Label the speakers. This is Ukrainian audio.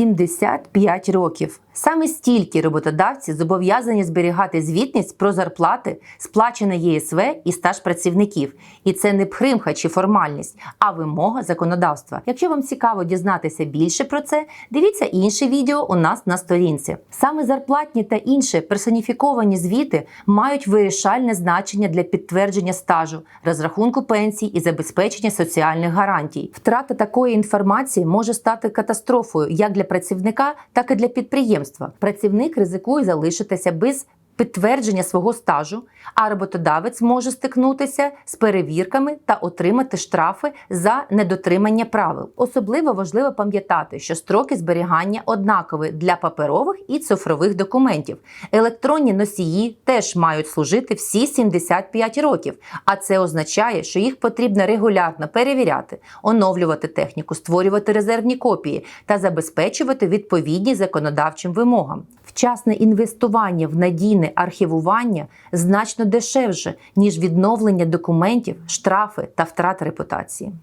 Speaker 1: 75 років. Саме стільки роботодавці зобов'язані зберігати звітність про зарплати, сплачене ЄСВ і стаж працівників. І це не пхримха чи формальність, а вимога законодавства. Якщо вам цікаво дізнатися більше про це, дивіться інше відео у нас на сторінці. Саме зарплатні та інші персоніфіковані звіти мають вирішальне значення для підтвердження стажу, розрахунку пенсій і забезпечення соціальних гарантій. Втрата такої інформації може стати катастрофою як для працівника, так і для підприємства. Працівник ризикує залишитися без підтвердження свого стажу, а роботодавець може стикнутися з перевірками та отримати штрафи за недотримання правил. Особливо важливо пам'ятати, що строки зберігання однакові для паперових і цифрових документів. Електронні носії теж мають служити всі 75 років, а це означає, що їх потрібно регулярно перевіряти, оновлювати техніку, створювати резервні копії та забезпечувати відповідність законодавчим вимогам. Вчасне інвестування в надійне архівування значно дешевше ніж відновлення документів, штрафи та втрат репутації.